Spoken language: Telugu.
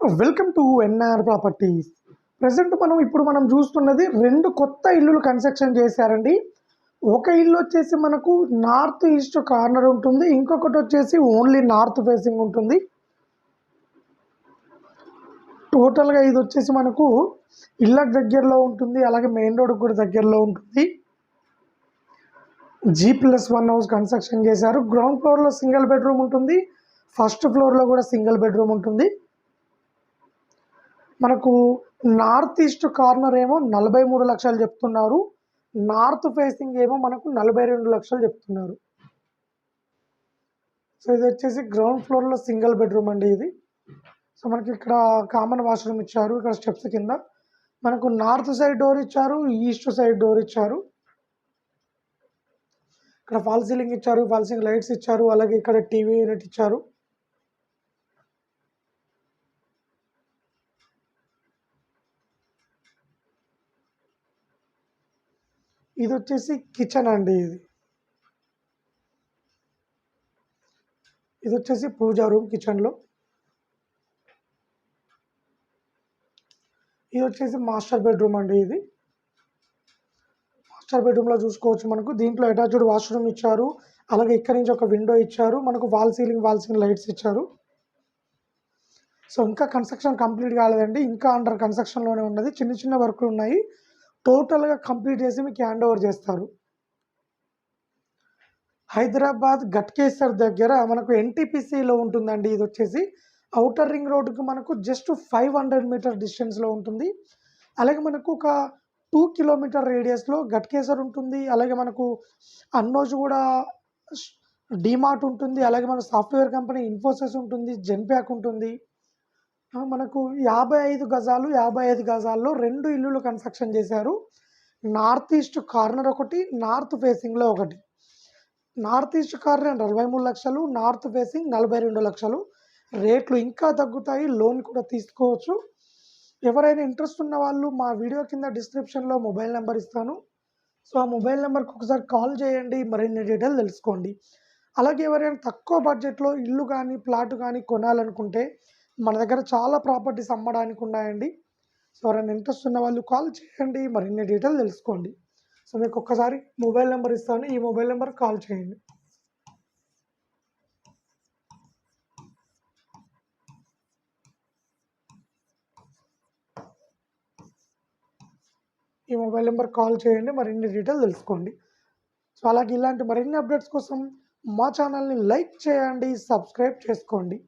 Welcome to NR properties present మనం ఇప్పుడు మనం చూస్తున్నది రెండు కొత్త ఇల్లులు కన్స్ట్రక్షన్ చేశారండి. ఒక ఇల్లు వచ్చేసి మనకు నార్త్ ఈస్ట్ కార్నర్ ఉంటుంది. ఇంకొకటి వచ్చేసి ఓన్లీ నార్త్ ఫేసింగ్ ఉంటుంది. టోటల్గా ఇది వచ్చేసి మనకు ఇళ్ళకి దగ్గరలో ఉంటుంది. అలాగే మెయిన్ రోడ్ కూడా దగ్గరలో ఉంటుంది. G plus one house construction చేశారు. గ్రౌండ్ ఫ్లోర్లో సింగిల్ బెడ్రూమ్ ఉంటుంది. ఫస్ట్ ఫ్లోర్లో కూడా సింగిల్ బెడ్రూమ్ ఉంటుంది. మనకు నార్త్ ఈస్ట్ కార్నర్ ఏమో నలభై మూడు లక్షలు చెప్తున్నారు. నార్త్ ఫేసింగ్ ఏమో మనకు నలభై రెండు లక్షలు చెప్తున్నారు. సో ఇది వచ్చేసి గ్రౌండ్ ఫ్లోర్లో సింగిల్ బెడ్రూమ్ అండి ఇది. సో మనకి ఇక్కడ కామన్ వాష్రూమ్ ఇచ్చారు ఇక్కడ స్టెప్స్ కింద. మనకు నార్త్ సైడ్ డోర్ ఇచ్చారు ఈస్ట్ సైడ్ డోర్ ఇచ్చారు. ఇక్కడ ఫాల్ సీలింగ్ ఇచ్చారు ఫాల్ సీలింగ్ లైట్స్ ఇచ్చారు అలాగే ఇక్కడ టీవీ యూనిట్ ఇచ్చారు. ఇది వచ్చేసి కిచెన్ అండి ఇది. ఇది వచ్చేసి పూజా రూమ్ కిచెన్లో ఇది వచ్చేసి మాస్టర్ బెడ్రూమ్ అండి ఇది. మాస్టర్ బెడ్రూమ్లో చూసుకోవచ్చు మనకు. దీంట్లో అటాచ్డ్ వాష్రూమ్ ఇచ్చారు. అలాగే ఇక్కడ నుంచి ఒక విండో ఇచ్చారు. మనకు wall ceiling wall ceiling lights ఇచ్చారు. సో ఇంకా కన్స్ట్రక్షన్ కంప్లీట్ కాలేదండి. ఇంకా అండర్ కన్స్ట్రక్షన్లోనే ఉన్నది. చిన్న చిన్న వర్క్లు ఉన్నాయి. టోటల్గా కంప్లీట్ చేసి మీకు హ్యాండ్ ఓవర్ చేస్తారు. హైదరాబాద్ గట్కేసర్ దగ్గర మనకు ఎన్టీపీసీలో ఉంటుందండి. ఇది వచ్చేసి అవుటర్ రింగ్ రోడ్డుకు మనకు జస్ట్ ఫైవ్ హండ్రెడ్ మీటర్ డిస్టెన్స్లో ఉంటుంది. అలాగే మనకు ఒక టూ కిలోమీటర్ రేడియస్లో గట్కేసర్ ఉంటుంది. అలాగే మనకు అన్నోజ్ కూడా డిమార్ట్ ఉంటుంది. అలాగే మన సాఫ్ట్వేర్ కంపెనీ ఇన్ఫోసిస్ ఉంటుంది. జెన్ప్యాక్ ఉంటుంది. మనకు యాభై ఐదు గజాలు యాభై ఐదు గజాల్లో రెండు ఇల్లులు కన్స్ట్రక్షన్ చేశారు. నార్త్ ఈస్ట్ కార్నర్ ఒకటి నార్త్ ఫేసింగ్లో ఒకటి. నార్త్ ఈస్ట్ కార్నర్ నలభై మూడు లక్షలు నార్త్ ఫేసింగ్ నలభై రెండు లక్షలు. రేట్లు ఇంకా తగ్గుతాయి లోన్ కూడా తీసుకోవచ్చు. ఎవరైనా ఇంట్రెస్ట్ ఉన్న వాళ్ళు మా వీడియో కింద డిస్క్రిప్షన్లో మొబైల్ నెంబర్ ఇస్తాను. సో ఆ మొబైల్ నెంబర్కి ఒకసారి కాల్ చేయండి మరిన్ని డీటెయిల్ తెలుసుకోండి. అలాగే ఎవరైనా తక్కువ బడ్జెట్లో ఇల్లు కానీ ప్లాట్ కానీ కొనాలనుకుంటే మన దగ్గర చాలా ప్రాపర్టీస్ అమ్మడానికి ఉన్నాయండి. సో ఎవరైనా ఇంట్రెస్ట్ ఉన్న వాళ్ళు కాల్ చేయండి. మరిన్ని డీటెయిల్ తెలుసుకోండి. సో మీకు ఒక్కసారి మొబైల్ నెంబర్ ఇస్తాను. ఈ మొబైల్ నెంబర్ కాల్ చేయండి. ఈ మొబైల్ నెంబర్ కాల్ చేయండి. మరిన్ని డీటెయిల్ తెలుసుకోండి. సో అలాగే ఇలాంటి మరిన్ని అప్డేట్స్ కోసం మా ఛానల్ని లైక్ చేయండి. సబ్స్క్రైబ్ చేసుకోండి.